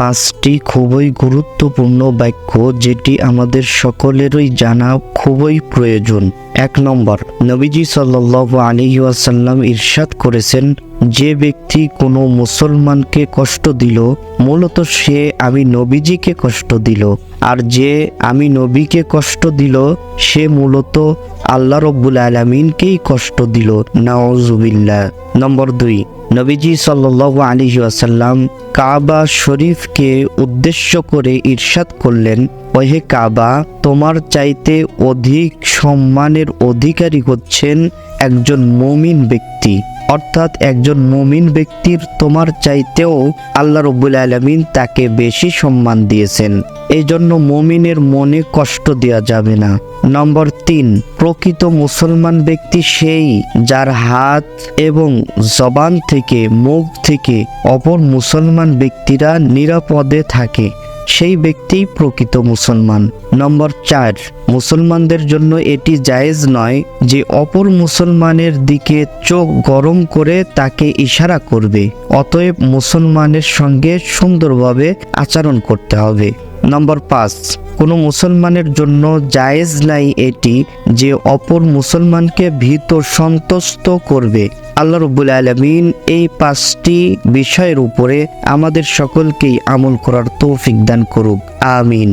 পাঁচটি খুবই গুরুত্বপূর্ণ বাক্য যেটি আমাদের সকলেরই জানা খুবই প্রয়োজন। এক নম্বর, নবীজি সাল্লাহ আলী ওয়াসাল্লাম ইরশাদ করেছেন, যে ব্যক্তি কোনো মুসলমানকে কষ্ট দিল, মূলত সে আমি নবীজিকে কষ্ট দিল। আর যে আমি নবীকে কষ্ট দিল, সে মূলত আল্লাহ রব্বুল আলমিনকেই কষ্ট দিল। নাওজুবিল্লাহ নম্বর দুই, নবীজি সাল্লাহ আলী আসাল্লাম কাবা শরীফকে উদ্দেশ্য করে ইরশাদ করলেন ওহে কাবা, তোমার চাইতে অধিক সম্মানের অধিকারী হচ্ছেন একজন মমিন ব্যক্তি। অর্থাৎ একজন মমিন ব্যক্তির তোমার চাইতেও আল্লাহ রব্বুল আলমিন তাকে বেশি সম্মান দিয়েছেন। এই জন্য মমিনের মনে কষ্ট দেওয়া যাবে না। নম্বর তিন, প্রকৃত মুসলমান ব্যক্তি সেই যার হাত এবং জবান থেকে, মুখ থেকে অপর মুসলমান ব্যক্তিরা নিরাপদে থাকে। সেই ব্যক্তিই প্রকৃত মুসলমান। নম্বর চার, মুসলমানদের জন্য এটি জায়েজ নয় যে অপর মুসলমানের দিকে চোখ গরম করে তাকে ইশারা করবে, অতএব মুসলমানের সঙ্গে সুন্দরভাবে আচরণ করতে হবে। নম্বর পাঁচ, কোনো মুসলমানের জন্য জায়েজ নাই এটি যে অপর মুসলমানকে ভীত সন্তুষ্ট করবে। আল্লাহ রব্বুল আলমিন এই পাঁচটি বিষয়ের উপরে আমাদের সকলকেই আমল করার তৌফিক দান করুক। আমিন।